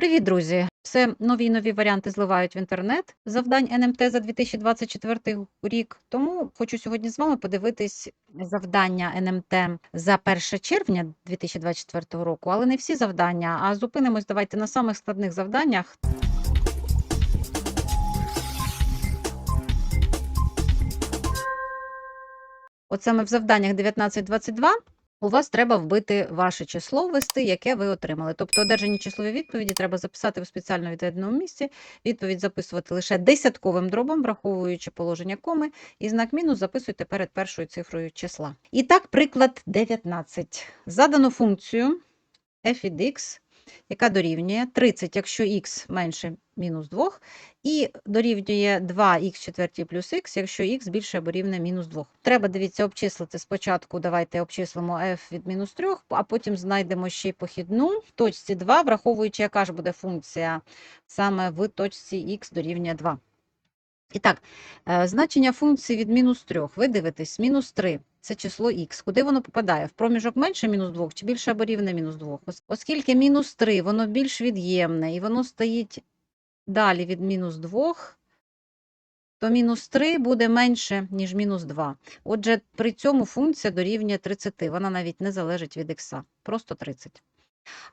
Привіт, друзі! Все нові й нові варіанти зливають в інтернет завдань НМТ за 2024 рік. Тому хочу сьогодні з вами подивитись завдання НМТ за 1 червня 2024 року, але не всі завдання, а зупинимось давайте на самих складних завданнях. От саме в завданнях 19-22 у вас треба вбити ваше число, ввести, яке ви отримали. Тобто одержані числові відповіді треба записати в спеціально відведеному місці, відповідь записувати лише десятковим дробом, враховуючи положення коми, і знак мінус записуйте перед першою цифрою числа. І так, приклад 19. Задано функцію f від x, яка дорівнює 30, якщо x менше мінус 2, і дорівнює 2х четвертій плюс х, якщо х більше або рівне мінус 2. Треба, дивіться, обчислити спочатку, давайте обчислимо f від мінус 3, а потім знайдемо ще й похідну в точці 2, враховуючи, яка ж буде функція саме в точці х дорівнює 2. І так, е, значення функції від мінус 3. Ви дивитесь, мінус 3 – це число х. Куди воно попадає? В проміжок менше мінус 2 чи більше або рівне мінус 2? Оскільки мінус 3, воно більш від'ємне, і воно стоїть далі від мінус 2, то мінус 3 буде менше, ніж мінус 2. Отже, при цьому функція дорівнює 30. Вона навіть не залежить від х, просто 30.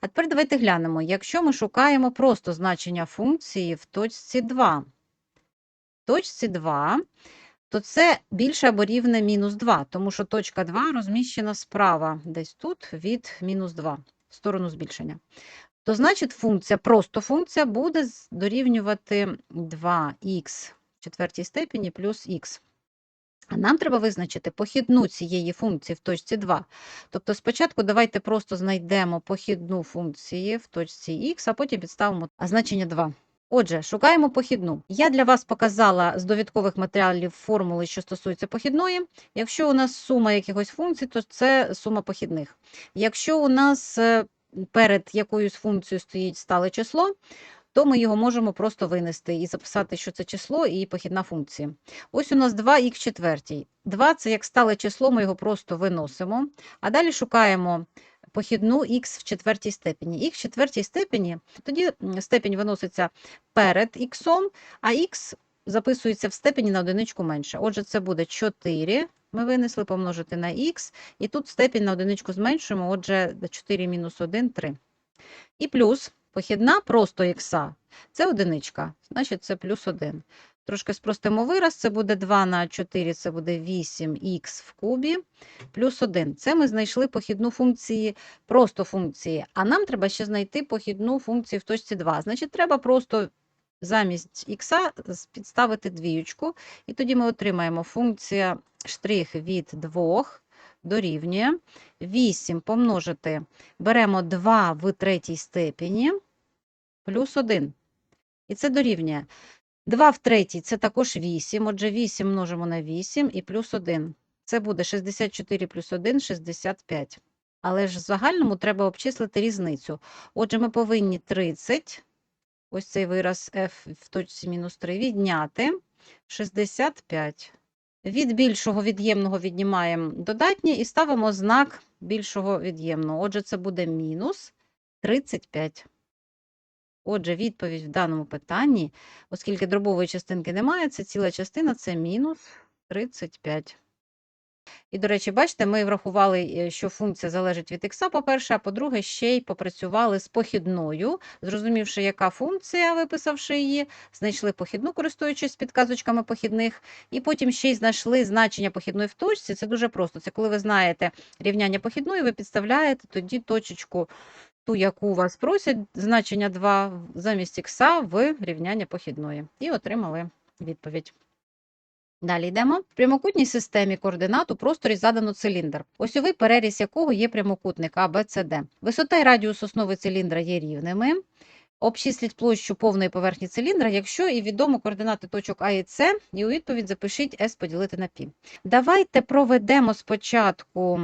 А тепер давайте глянемо. Якщо ми шукаємо просто значення функції в точці 2, в точці 2, то це більше або рівне мінус 2, тому що точка 2 розміщена справа, десь тут, від мінус 2, в сторону збільшення. То значить функція, просто функція буде дорівнювати 2х в четвертій степені плюс х. Нам треба визначити похідну цієї функції в точці 2. Тобто спочатку давайте просто знайдемо похідну функції в точці х, а потім підставимо значення 2. Отже, шукаємо похідну. Я для вас показала з довідкових матеріалів формули, що стосуються похідної. Якщо у нас сума якихось функцій, то це сума похідних. Якщо у нас е, перед якоюсь функцією стоїть стале число, то ми його можемо просто винести і записати, що це число і похідна функція. Ось у нас 2х четвертій. 2 – це як стале число, ми його просто виносимо, а далі шукаємо похідну х в четвертій степені. х в четвертій степені, тоді степінь виноситься перед х, а х записується в степені на одиничку менше. Отже, це буде 4, ми винесли помножити на х, і тут степінь на одиничку зменшуємо, отже, 4 мінус 1 – 3. І плюс похідна просто х, це одиничка, значить це плюс 1. Трошки спростимо вираз, це буде 2 на 4, це буде 8х в кубі, плюс 1. Це ми знайшли похідну функції, просто функції, а нам треба ще знайти похідну функцію в точці 2. Значить, треба просто замість х підставити двіючку, і тоді ми отримаємо функція штрих від 2 дорівнює 8 помножити, беремо 2 в третій степені, плюс 1. І це дорівнює. 2 в третій – це також 8, отже 8 множимо на 8 і плюс 1. Це буде 64 плюс 1 – 65. Але ж в загальному треба обчислити різницю. Отже, ми повинні 30, ось цей вираз f в точці мінус 3, відняти 65. Від більшого від'ємного віднімаємо додатнє і ставимо знак більшого від'ємного. Отже, це буде мінус 35. Отже, відповідь в даному питанні, оскільки дробової частинки немає, це ціла частина, це мінус 35. І, до речі, бачите, ми врахували, е, що функція залежить від х, по-перше, а по-друге, ще й попрацювали з похідною, зрозумівши, яка функція, виписавши її, знайшли похідну, користуючись підказочками похідних, і потім ще й знайшли значення похідної в точці. Це дуже просто. Це коли ви знаєте рівняння похідної, ви підставляєте тоді точечку, ту, яку вас просять, значення 2 замість х в рівняння похідної. І отримали відповідь. Далі йдемо. В прямокутній системі координат у просторі задано циліндр, осьовий переріз якого є прямокутник А, Б. Висота і радіус основи циліндра є рівними. Обчисліть площу повної поверхні циліндра, якщо і відомо координати точок А і С, і у відповідь запишіть S поділити на π. Давайте проведемо спочатку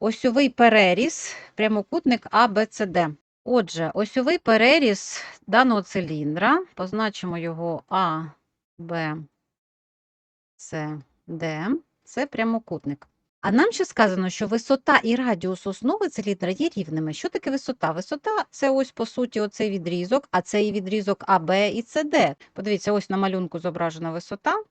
осьовий переріз, прямокутник А, Б, С, Д. Отже, осьовий переріз даного циліндра, позначимо його А, Б, С, Д, це прямокутник. А нам ще сказано, що висота і радіус основи циліндра є рівними. Що таке висота? Висота це ось по суті оцей відрізок, а це і відрізок АБ і СД. Подивіться, ось на малюнку зображена висота.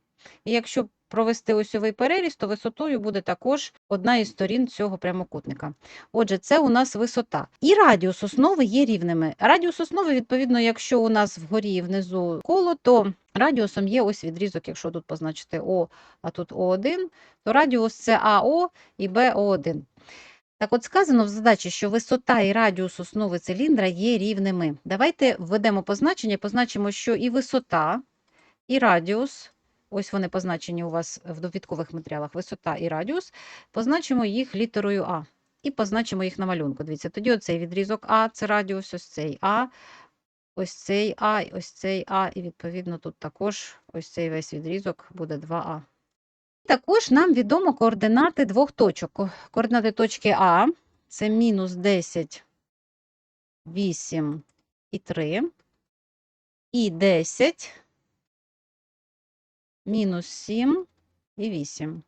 І якщо провести осьовий переріз, то висотою буде також одна із сторін цього прямокутника. Отже, це у нас висота. І радіус основи є рівними. Радіус основи, відповідно, якщо у нас вгорі і внизу коло, то радіусом є ось відрізок, якщо тут позначити О, а тут О1, то радіус це АО і БО1. Так от сказано в задачі, що висота і радіус основи циліндра є рівними. Давайте введемо позначення, позначимо, що і висота, і радіус, ось вони позначені у вас в довідкових матеріалах, висота і радіус, позначимо їх літерою А. І позначимо їх на малюнку. Дивіться, тоді оцей відрізок А, це радіус, ось цей А, ось цей А, ось цей А, і відповідно тут також ось цей весь відрізок буде 2А. Також нам відомо координати двох точок. Координати точки А це мінус 10, 8 і 3, і 10, мінус 7 і 8.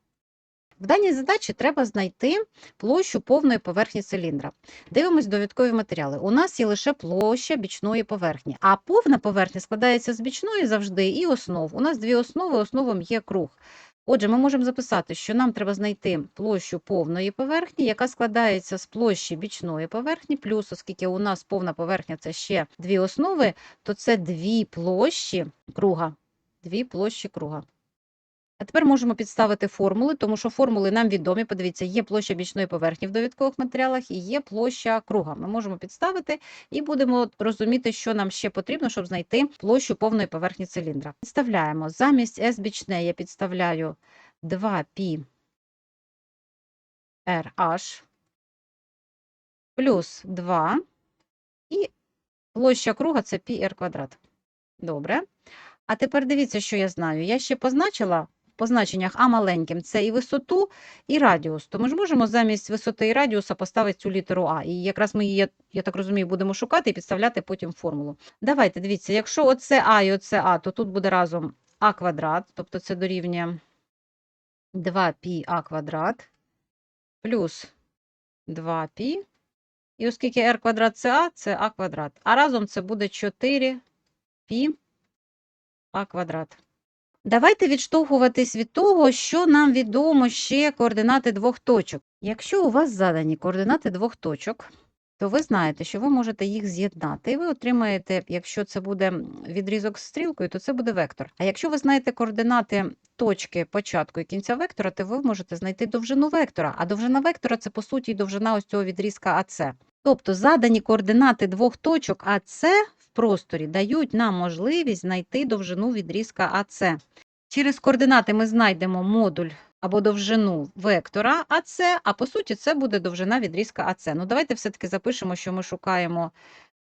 В даній задачі треба знайти площу повної поверхні циліндра. Дивимось довідкові матеріали. У нас є лише площа бічної поверхні, а повна поверхня складається з бічної завжди і основ. У нас дві основи, основом є круг. Отже, ми можемо записати, що нам треба знайти площу повної поверхні, яка складається з площі бічної поверхні, плюс, оскільки у нас повна поверхня це ще дві основи, то це дві площі круга. Дві площі круга. А тепер можемо підставити формули, тому що формули нам відомі. Подивіться, є площа бічної поверхні в довідкових матеріалах і є площа круга. Ми можемо підставити і будемо розуміти, що нам ще потрібно, щоб знайти площу повної поверхні циліндра. Підставляємо. Замість S бічне я підставляю 2π RH плюс 2 і площа круга це πr квадрат. Добре. А тепер дивіться, що я знаю. Я ще позначила в позначеннях А маленьким це і висоту, і радіус. То ми ж можемо замість висоти і радіуса поставити цю літеру А. І якраз ми її, я так розумію, будемо шукати і підставляти потім формулу. Давайте, дивіться, якщо оце А і оце А, то тут буде разом А квадрат, тобто це дорівнює 2пі А квадрат плюс 2пі. І оскільки r квадрат це А, це А квадрат. А разом це буде 4 π а квадрат. Давайте відштовхуватись від того, що нам відомо ще координати двох точок. Якщо у вас задані координати двох точок, то ви знаєте, що ви можете їх з'єднати, і ви отримаєте, якщо це буде відрізок з стрілкою, то це буде вектор. А якщо ви знаєте координати точки початку і кінця вектора, то ви можете знайти довжину вектора. А довжина вектора це по суті довжина ось цього відрізка АЦ. Тобто задані координати двох точок в просторі дають нам можливість знайти довжину відрізка АЦ. Через координати ми знайдемо модуль або довжину вектора АЦ, а по суті це буде довжина відрізка АЦ. Ну давайте все-таки запишемо, що ми шукаємо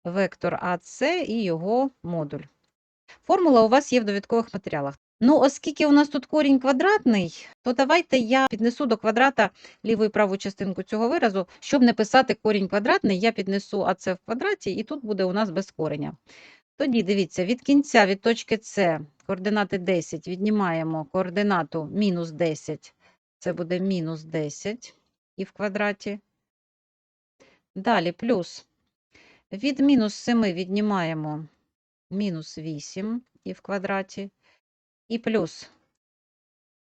вектор АЦ і його модуль. Формула у вас є в довідкових матеріалах. Ну, оскільки у нас тут корінь квадратний, то давайте я піднесу до квадрата ліву і праву частинку цього виразу. Щоб не писати корінь квадратний, я піднесу АЦ в квадраті, і тут буде у нас без кореня. Тоді дивіться, від кінця, від точки С, координати 10, віднімаємо координату мінус 10, це буде мінус 10 і в квадраті. Далі плюс від мінус 7 віднімаємо мінус 8 і в квадраті, і плюс.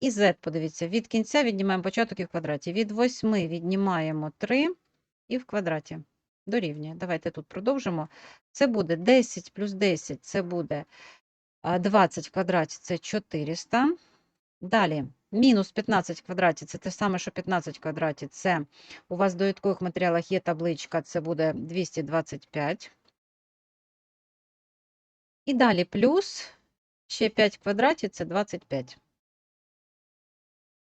І z, подивіться, від кінця віднімаємо початок і в квадраті. Від 8 віднімаємо 3 і в квадраті. Дорівнює. Давайте тут продовжимо. Це буде 10 плюс 10, це буде 20 в квадраті, це 400. Далі, мінус 15 в квадраті, це те саме, що 15 в квадраті. Це у вас в довідкових матеріалах є табличка, це буде 225. І далі плюс ще 5 в квадраті, це 25.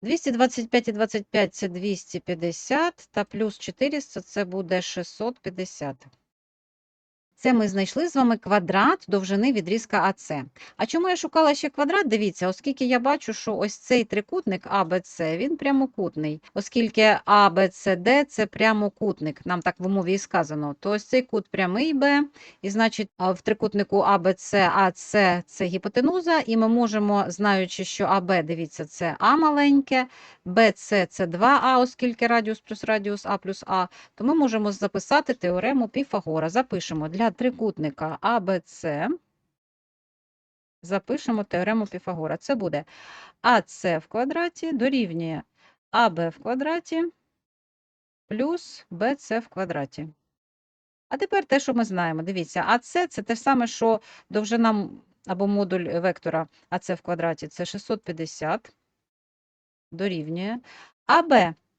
225 і 25 – це 250, та плюс 400 – це буде 650. Це ми знайшли з вами квадрат довжини відрізка АС. А чому я шукала ще квадрат? Дивіться, оскільки я бачу, що ось цей трикутник АБЦ, він прямокутний. Оскільки АБЦД це прямокутник, нам так в умові і сказано, то ось цей кут прямий Б, і значить в трикутнику АБЦ АС це гіпотенуза, і ми можемо, знаючи, що АБ, дивіться, це А маленьке, БЦ це 2А, оскільки радіус плюс радіус А плюс А, то ми можемо записати теорему Піфагора. Запишемо для трикутника АБЦ. Запишемо теорему Піфагора. Це буде АС в квадраті дорівнює АБ в квадраті плюс БЦ в квадраті. А тепер те, що ми знаємо. Дивіться, АС це те ж саме, що довжина або модуль вектора АС в квадраті це 650 дорівнює. АБ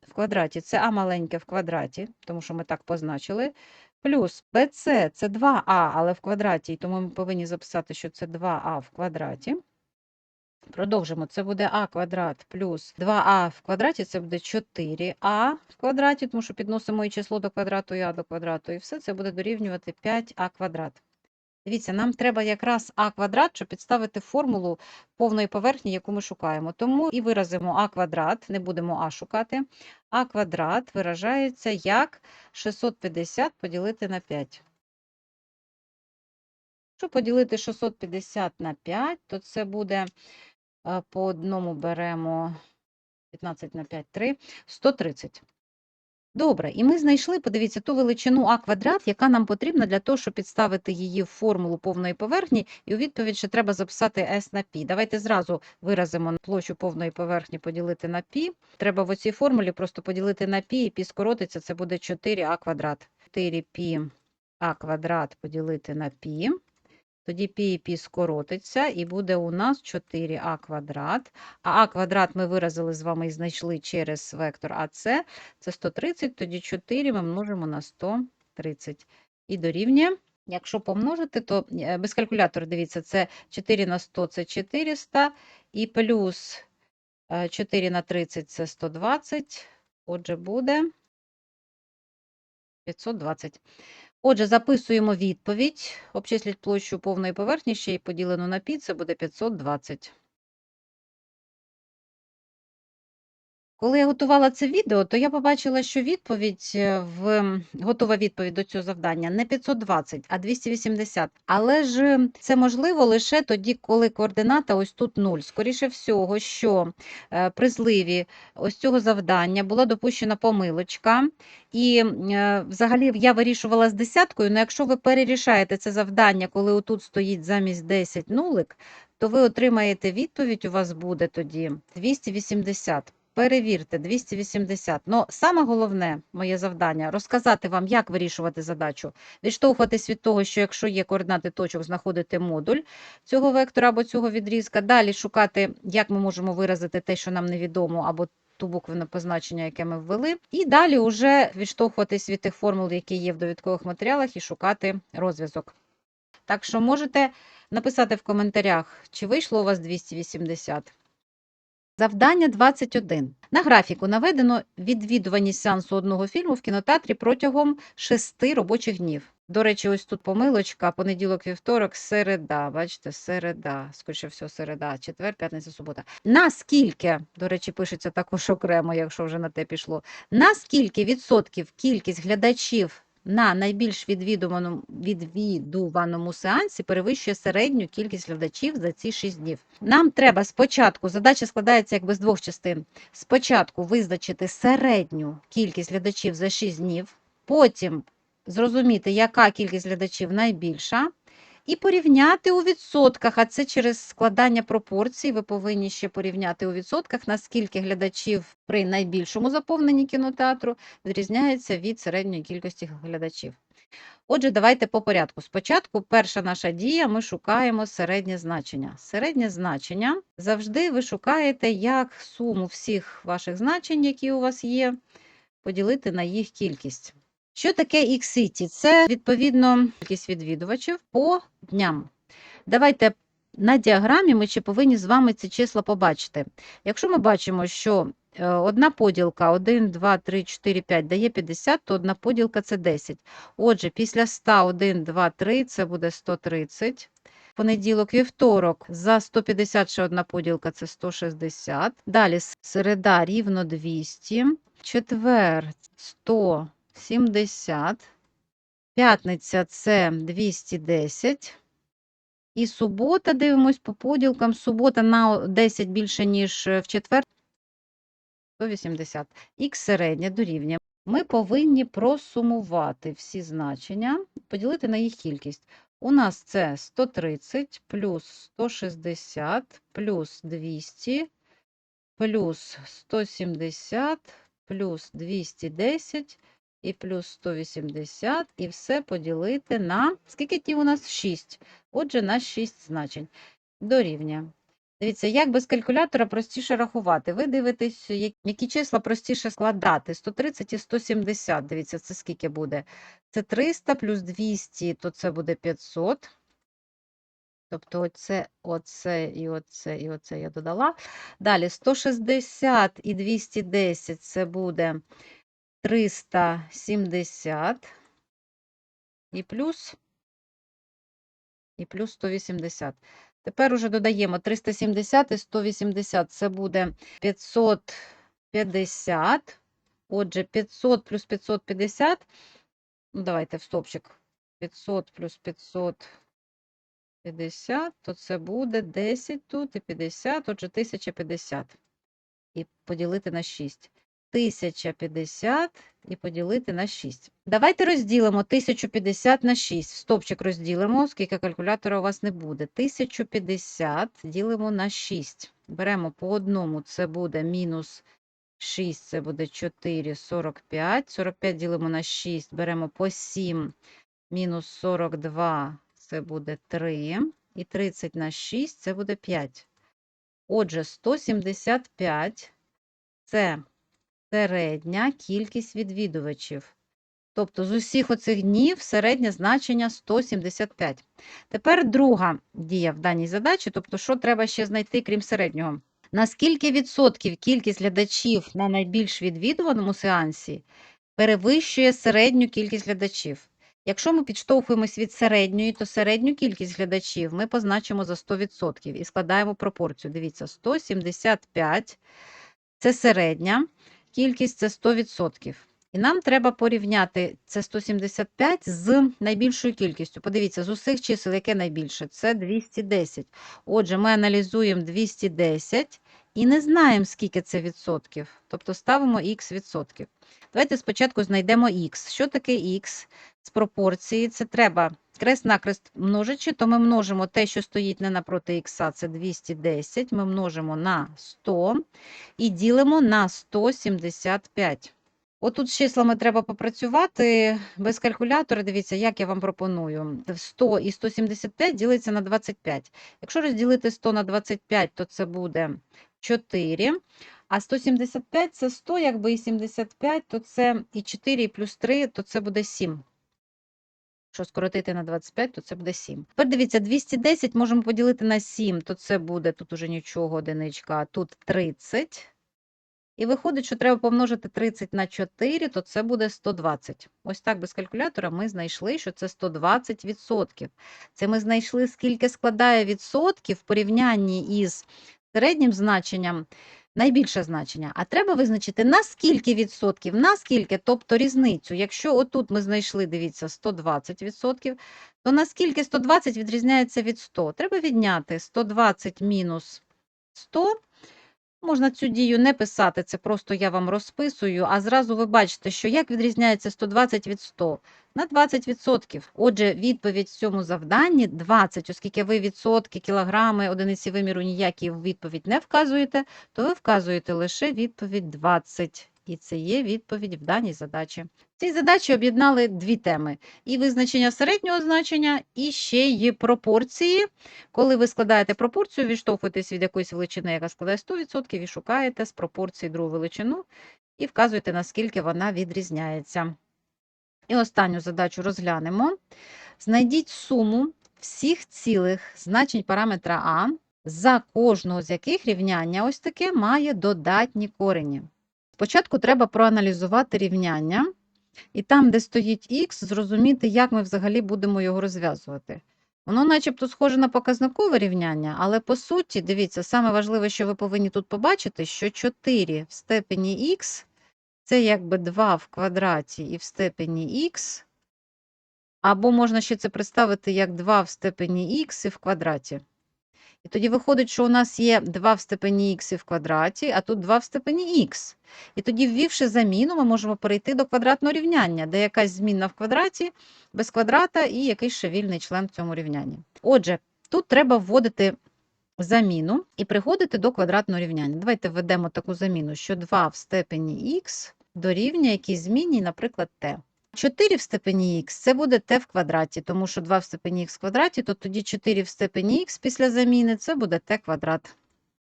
в квадраті це А маленьке в квадраті, тому що ми так позначили. Плюс БЦ це 2А, але в квадраті, тому ми повинні записати, що це 2А в квадраті. Продовжимо. Це буде А квадрат плюс 2А в квадраті, це буде 4А в квадраті, тому що підносимо і число до квадрату, і А до квадрату, і все це буде дорівнювати 5А квадрат. Дивіться, нам треба якраз А квадрат, щоб підставити формулу повної поверхні, яку ми шукаємо. Тому і виразимо А квадрат, не будемо А шукати. А квадрат виражається як 650 поділити на 5. Якщо поділити 650 на 5, то це буде е, по одному беремо 15 на 5, 3, 130. Добре, і ми знайшли, подивіться, ту величину А квадрат, яка нам потрібна для того, щоб підставити її в формулу повної поверхні, і у відповідь ще треба записати S на π. Давайте зразу виразимо площу повної поверхні поділити на π. Треба в оцій формулі просто поділити на π, і π скоротиться, це буде 4а квадрат. 4π а квадрат поділити на π. Тоді π і π скоротиться, і буде у нас 4а квадрат. А а квадрат ми виразили з вами і знайшли через вектор АС. Це 130, тоді 4 ми множимо на 130. І дорівнює. Якщо помножити, то е, без калькулятора, дивіться, це 4 на 100 це 400, і плюс е, 4 на 30 це 120. Отже, буде 520. Отже, записуємо відповідь. Обчисліть площу повної поверхні, ще й поділену на пі, це буде 520. Коли я готувала це відео, то я побачила, що відповідь е, в готова відповідь до цього завдання не 520, а 280. Але ж це можливо лише тоді, коли координата ось тут 0. Скоріше всього, що е, при зливі ось цього завдання була допущена помилочка. І е, взагалі я вирішувала з десяткою, але якщо ви перерішаєте це завдання, коли отут стоїть замість 10 нулик, то ви отримаєте відповідь, у вас буде тоді 280. Перевірте 280. Ну, саме головне моє завдання розказати вам, як вирішувати задачу. Відштовхуватись від того, що якщо є координати точок, знаходити модуль цього вектора або цього відрізка. Далі шукати, як ми можемо виразити те, що нам невідомо, або ту буквене позначення, яке ми ввели. І далі вже відштовхуватись від тих формул, які є в довідкових матеріалах, і шукати розв'язок. Так що можете написати в коментарях, чи вийшло у вас 280. Завдання 21. На графіку наведено відвідуваність сеансу одного фільму в кінотеатрі протягом шести робочих днів. До речі, ось тут помилочка, понеділок, вівторок, середа. Бачите, середа, скоріше всього, середа, четвер, п'ятниця, субота. Наскільки, до речі, пишеться також окремо, якщо вже на те пішло. Наскільки відсотків кількість глядачів на найбільш відвідуваному, відвідуваному сеансі перевищує середню кількість глядачів за ці 6 днів. Нам треба спочатку, задача складається якби з двох частин. Спочатку визначити середню кількість глядачів за 6 днів, потім зрозуміти, яка кількість глядачів найбільша, і порівняти у відсотках, а це через складання пропорцій. Ви повинні ще порівняти у відсотках, наскільки глядачів при найбільшому заповненні кінотеатру відрізняється від середньої кількості глядачів. Отже, давайте по порядку. Спочатку перша наша дія, ми шукаємо середнє значення. Середнє значення завжди ви шукаєте як суму всіх ваших значень, які у вас є, поділити на їх кількість. Що таке X-City? Це відповідно кількість відвідувачів по дням. Давайте На діаграмі ми ще повинні з вами ці числа побачити. Якщо ми бачимо, що е, одна поділка 1, 2, 3, 4, 5 дає 50, то одна поділка це 10. Отже, після 100, 1, 2, 3 це буде 130. Понеділок, вівторок за 150 ще одна поділка це 160. Далі середа рівно 200. Четвер 170. П'ятниця це 210. І субота, дивимось по поділкам. Субота на 10 більше, ніж е, в четвер. 180. Х середня дорівнює. Ми повинні просумувати всі значення, поділити на їх кількість. У нас це 130 плюс 160 плюс 200 плюс 170 плюс 210 і плюс 180, і все поділити на скільки днів у нас? 6. Отже, на 6 значень. Дорівнює. Дивіться, як без калькулятора простіше рахувати. Ви дивитесь, які числа простіше складати. 130 і 170. Дивіться, це скільки буде? Це 300 плюс 200, то це буде 500. Тобто оце, оце і оце, і оце я додала. Далі 160 і 210 це буде 370 і плюс, і плюс 180. Тепер уже додаємо 370 і 180, це буде 550. Отже, 500 плюс 550, ну давайте в стопчик. 500 плюс 550, то це буде 10 тут і 50, отже 1050. І поділити на 6. 1050 і поділити на 6. Давайте розділимо 1050 на 6. В стопчик розділимо, оскільки калькулятора у вас не буде. 1050 ділимо на 6. Беремо по одному, це буде мінус 6, це буде 4, 45. 45 ділимо на 6, беремо по 7, мінус 42, це буде 3. І 30 на 6, це буде 5. Отже, 175 це середня кількість відвідувачів. Тобто з усіх оцих днів середнє значення 175. Тепер друга дія в даній задачі, тобто, що треба ще знайти, крім середнього. На скільки відсотків кількість глядачів на найбільш відвідуваному сеансі перевищує середню кількість глядачів? Якщо ми підштовхуємось від середньої, то середню кількість глядачів ми позначимо за 100% і складаємо пропорцію. Дивіться, 175 це середня кількість це 100%. І нам треба порівняти це 175 з найбільшою кількістю. Подивіться, з усіх чисел, яке найбільше? Це 210. Отже, ми аналізуємо 210 і не знаємо, скільки це відсотків. Тобто ставимо х відсотків. Давайте спочатку знайдемо х. Що таке х з пропорції? Це треба крест-накрест множичи, то ми множимо те, що стоїть не напроти х, це 210, ми множимо на 100 і ділимо на 175. Отут з числами треба попрацювати без калькулятора. Дивіться, як я вам пропоную. 100 і 175 ділиться на 25. Якщо розділити 100 на 25, то це буде 4. А 175 це 100, якби і 75, то це і 4, і плюс 3, то це буде 7. Якщо скоротити на 25, то це буде 7. Тепер дивіться, 210 можемо поділити на 7, то це буде, тут уже нічого, одиничка, тут 30. І виходить, що треба помножити 30 на 4, то це буде 120. Ось так без калькулятора ми знайшли, що це 120 відсотків. Це ми знайшли, скільки складає відсотків в порівнянні із середнім значенням, найбільше значення. А треба визначити, на скільки відсотків, на скільки, тобто різницю. Якщо отут ми знайшли, дивіться, 120 відсотків, то наскільки 120 відрізняється від 100? Треба відняти 120 мінус 100, Можна цю дію не писати, це просто я вам розписую, а зразу ви бачите, що як відрізняється 120 від 100? На 20%. Отже, відповідь в цьому завданні 20, оскільки ви відсотки, кілограми, одиниці виміру ніякі відповідь не вказуєте, то ви вказуєте лише відповідь 20. І це є відповідь в даній задачі. В цій задачі об'єднали дві теми: і визначення середнього значення, і ще й пропорції. Коли ви складаєте пропорцію, відштовхуєтесь від якоїсь величини, яка складає 100%, і шукаєте з пропорції другу величину і вказуєте, наскільки вона відрізняється. І останню задачу розглянемо. Знайдіть суму всіх цілих значень параметра А, за кожного з яких рівняння ось таке має додатні корені. Спочатку треба проаналізувати рівняння, і там, де стоїть х, зрозуміти, як ми взагалі будемо його розв'язувати. Воно начебто схоже на показникове рівняння, але по суті, дивіться, саме важливе, що ви повинні тут побачити, що 4 в степені х це якби 2 в квадраті і в степені х, або можна ще це представити як 2 в степені х і в квадраті. Тоді виходить, що у нас є 2 в степені х в квадраті, а тут 2 в степені х. І тоді, ввівши заміну, ми можемо перейти до квадратного рівняння, де якась змінна в квадраті, без квадрата і якийсь ще вільний член в цьому рівнянні. Отже, тут треба вводити заміну і приходити до квадратного рівняння. Давайте введемо таку заміну, що 2 в степені х дорівнює якійсь зміні, наприклад, t. 4 в степені х це буде t в квадраті, тому що 2 в степені х в квадраті, то тоді 4 в степені х після заміни це буде t квадрат.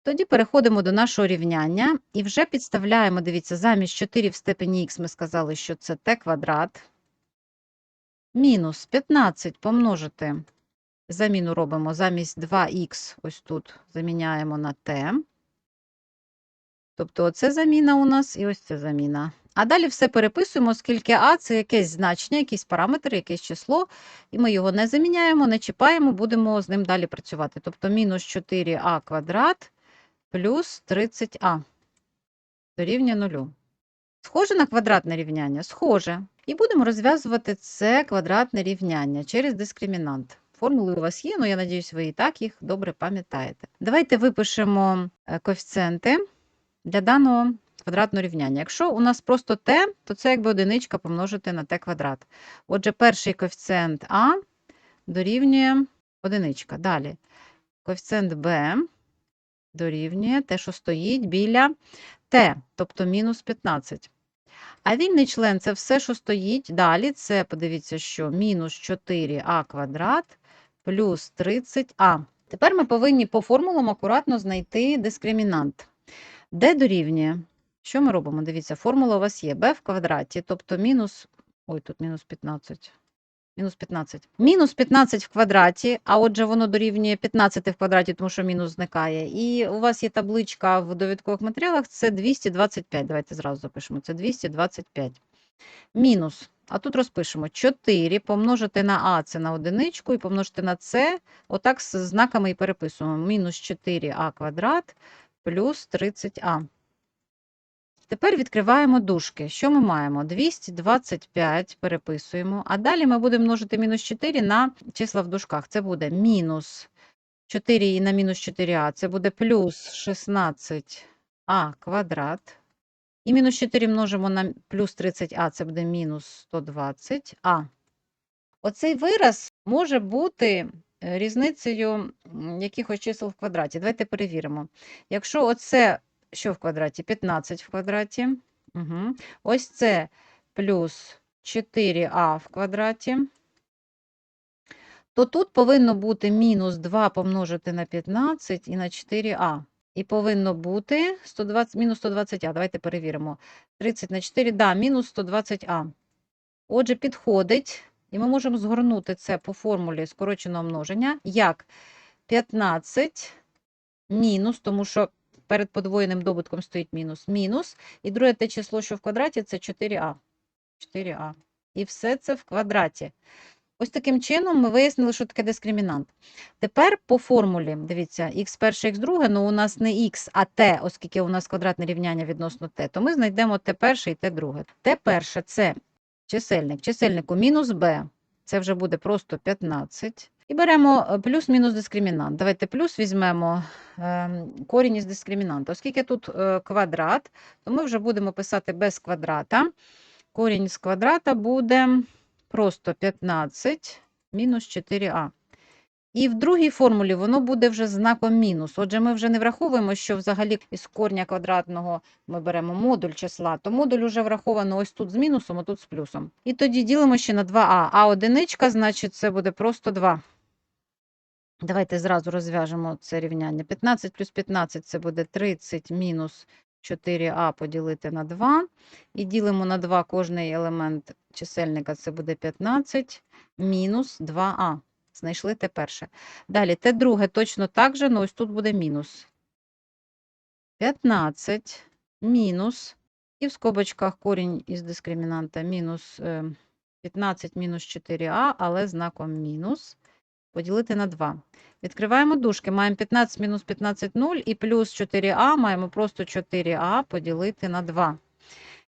Тоді переходимо до нашого рівняння і вже підставляємо, дивіться, замість 4 в степені х ми сказали, що це t квадрат. Мінус 15 помножити, заміну робимо замість 2х, ось тут заміняємо на t. Тобто оце заміна у нас і ось це заміна. А далі все переписуємо, оскільки а це якесь значення, якийсь параметр, якесь число, і ми його не заміняємо, не чіпаємо, будемо з ним далі працювати. Тобто мінус 4а квадрат плюс 30а дорівнює 0. Схоже на квадратне рівняння? Схоже. І будемо розв'язувати це квадратне рівняння через дискримінант. Формули у вас є, але я надіюсь, ви і так їх добре пам'ятаєте. Давайте випишемо е, коефіцієнти для даного квадратного рівняння. Якщо у нас просто t, то це якби одиничка помножити на t квадрат. Отже, перший коефіцієнт а дорівнює одиничка. Далі коефіцієнт b дорівнює те, що стоїть біля t, тобто мінус 15. А вільний член це все, що стоїть далі. Це, подивіться, що мінус 4а квадрат плюс 30а. Тепер ми повинні по формулам акуратно знайти дискримінант. Де дорівнює? Що ми робимо? Дивіться, формула у вас є b в квадраті, тобто мінус. Ой, тут мінус 15. Мінус 15. Мінус 15 в квадраті, а отже, воно дорівнює 15 в квадраті, тому що мінус зникає. І у вас є табличка в довідкових матеріалах, це 225. Давайте зразу запишемо. Це 225. Мінус. А тут розпишемо 4 помножити на А це на одиничку, і помножити на С, отак з знаками і переписуємо. Мінус 4а квадрат плюс 30а. Тепер відкриваємо дужки. Що ми маємо? 225 переписуємо, а далі ми будемо множити мінус 4 на числа в дужках. Це буде мінус 4 і на мінус 4а, це буде плюс 16а квадрат. І мінус 4 множимо на плюс 30а, це буде мінус 120а. Оцей вираз може бути е, різницею якихось чисел в квадраті. Давайте перевіримо. Якщо оце що в квадраті? 15 в квадраті. Угу. Ось це плюс 4а в квадраті. То тут повинно бути мінус 2 помножити на 15 і на 4а. І повинно бути 120, мінус 120а. Давайте перевіримо. 30 на 4, да, мінус 120а. Отже, підходить, і ми можемо згорнути це по формулі скороченого множення, як 15 мінус, тому що перед подвоєним добутком стоїть мінус, мінус. І друге те число, що в квадраті, це 4а. 4а. І все це в квадраті. Ось таким чином ми вияснили, що таке дискримінант. Тепер по формулі, дивіться, х перше, х друге, ну у нас не х, а t, оскільки у нас квадратне рівняння відносно t, то ми знайдемо t перше і t друге. t перше це чисельник. Чисельнику мінус b, це вже буде просто 15. І беремо е, плюс-мінус дискримінант. Давайте плюс візьмемо ем, корінь із дискримінанта. Оскільки тут е, квадрат, то ми вже будемо писати без квадрата. Корінь з квадрата буде просто 15 мінус 4а. І в другій формулі воно буде вже знаком мінус. Отже, ми вже не враховуємо, що взагалі із корня квадратного ми беремо модуль числа, то модуль вже враховано ось тут з мінусом, а тут з плюсом. І тоді ділимо ще на 2а. А одиничка, значить, це буде просто 2. Давайте зразу розв'яжемо це рівняння. 15 плюс 15 це буде 30 мінус 4а поділити на 2. І ділимо на 2 кожний елемент чисельника, це буде 15 мінус 2а. Знайшли те перше. Далі, те друге точно так же, ну ось тут буде мінус. 15 мінус. І в скобочках корінь із дискримінанта мінус е, 15 мінус 4а, але знаком мінус. Поділити на 2. Відкриваємо дужки. Маємо 15 мінус 15 0 і плюс 4а маємо просто 4а поділити на 2.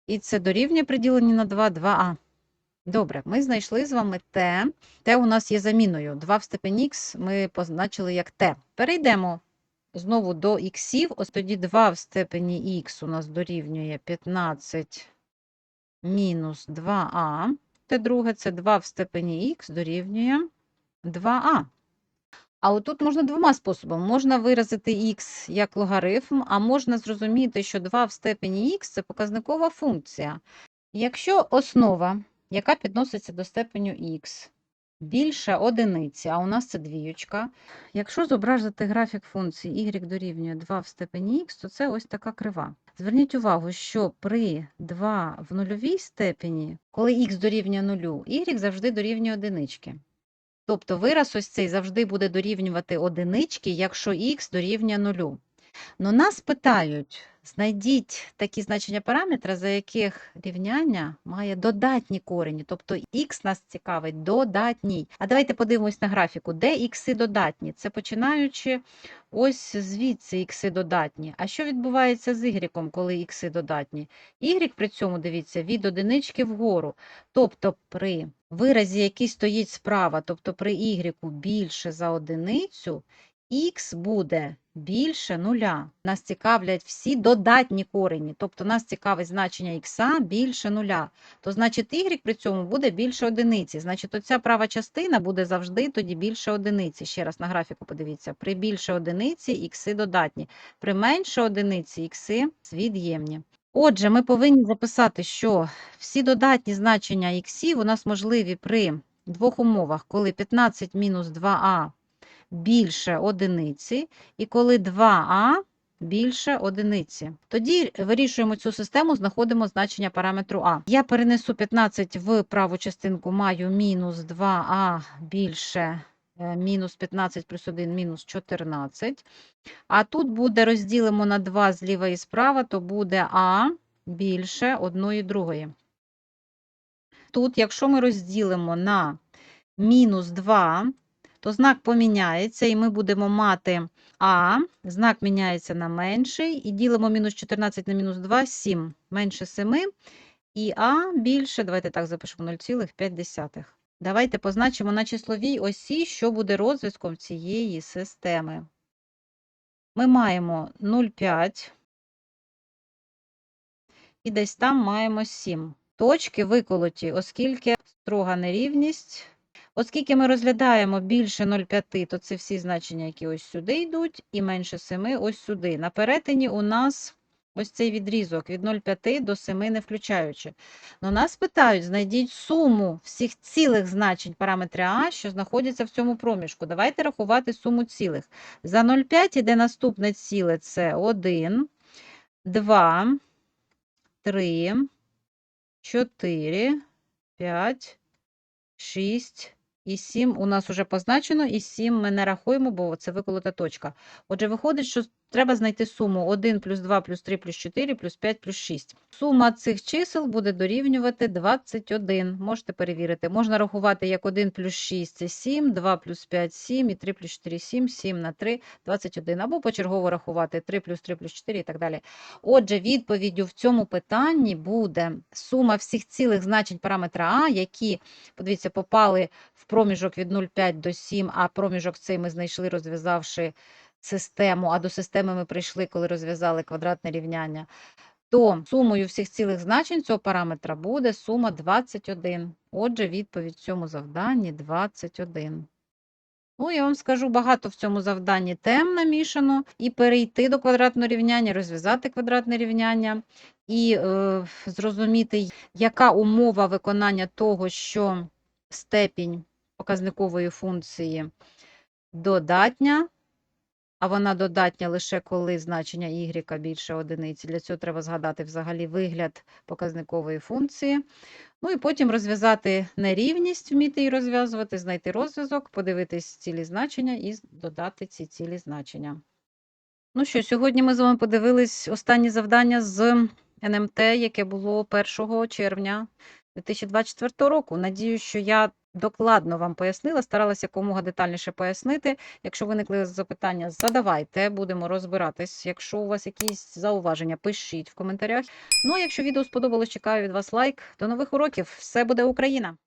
І це дорівнює приділені на 2, 2а. Добре, ми знайшли з вами t. T у нас є заміною. 2 в степені х ми позначили як t. Перейдемо знову до іксів. Ось тоді 2 в степені х у нас дорівнює 15 мінус 2а. Те друге це 2 в степені х дорівнює 2а. А отут можна двома способами. Можна виразити х як логарифм, а можна зрозуміти, що 2 в степені х це показникова функція. Якщо основа, яка підноситься до степеню х, більше одиниці, а у нас це двіючка, якщо зобразити графік функції y дорівнює 2 в степені х, то це ось така крива. Зверніть увагу, що при 2 в нульовій степені, коли х дорівнює нулю, y завжди дорівнює одинички. Тобто вираз ось цей завжди буде дорівнювати одинички, якщо х дорівнює нулю. Но нас питають, знайдіть такі значення параметра, за яких рівняння має додатні корені, тобто х нас цікавить додатній. А давайте подивимось на графіку, де ікси додатні. Це починаючи ось звідси ікси додатні. А що відбувається з y, коли ікси додатні? Y при цьому, дивіться, від одинички вгору. Тобто при виразі, який стоїть справа, тобто при y більше за одиницю, х буде більше нуля. Нас цікавлять всі додатні корені, тобто нас цікавить значення х більше нуля. То значить y при цьому буде більше одиниці. Значить, оця права частина буде завжди тоді більше одиниці. Ще раз на графіку подивіться. При більше одиниці ікси додатні, при менше одиниці ікси від'ємні. Отже, ми повинні записати, що всі додатні значення іксів у нас можливі при двох умовах, коли 15 мінус 2а більше одиниці, і коли 2а більше одиниці. Тоді вирішуємо цю систему, знаходимо значення параметру а. Я перенесу 15 в праву частинку, маю мінус 2а більше е, мінус 15 плюс 1 мінус 14. А тут буде розділимо на 2 зліва і справа, то буде а більше одної другої. Тут, якщо ми розділимо на мінус 2, то знак поміняється, і ми будемо мати А, знак міняється на менший, і ділимо мінус 14 на мінус 2, 7, менше 7, і А більше, давайте так запишемо 0,5. Давайте позначимо на числовій осі, що буде розв'язком цієї системи. Ми маємо 0,5, і десь там маємо 7. Точки виколоті, оскільки строга нерівність. Оскільки ми розглядаємо більше 0,5, то це всі значення, які ось сюди йдуть, і менше 7 ось сюди. На перетині у нас ось цей відрізок від 0,5 до 7 не включаючи. Но нас питають, знайдіть суму всіх цілих значень параметра А, що знаходяться в цьому проміжку. Давайте рахувати суму цілих. За 0,5 іде наступне ціле, це 1, 2, 3, 4, 5, 6 і 7 у нас вже позначено, і 7 ми не рахуємо, бо це виколота точка. Отже, виходить, що треба знайти суму 1 плюс 2 плюс 3 плюс 4 плюс 5 плюс 6. Сума цих чисел буде дорівнювати 21. Можете перевірити. Можна рахувати як 1 плюс 6 це 7, 2 плюс 5 7 і 3 плюс 4 7, 7 на 3 21. Або почергово рахувати 3 плюс 3 плюс 4 і так далі. Отже, відповіддю в цьому питанні буде сума всіх цілих значень параметра А, які, подивіться, попали в проміжок від 0,5 до 7, а проміжок цей ми знайшли, розв'язавши систему, а до системи ми прийшли, коли розв'язали квадратне рівняння, то сумою всіх цілих значень цього параметра буде сума 21. Отже, відповідь в цьому завданні 21. Ну, я вам скажу, багато в цьому завданні тем намішано, і перейти до квадратного рівняння, розв'язати квадратне рівняння, і е, зрозуміти, яка умова виконання того, що степінь показникової функції додатня, а вона додатня лише коли значення y більше одиниці. Для цього треба згадати взагалі вигляд показникової функції. Ну і потім розв'язати нерівність, вміти її розв'язувати, знайти розв'язок, подивитись цілі значення і додати ці цілі значення. Ну що, сьогодні ми з вами подивились останні завдання з НМТ, яке було 1 червня 2024 року. Надію, що я докладно вам пояснила, старалася якомога детальніше пояснити. Якщо виникли запитання, задавайте, будемо розбиратись. Якщо у вас якісь зауваження, пишіть в коментарях. Ну а якщо відео сподобалось, чекаю від вас лайк. До нових уроків. Все буде Україна!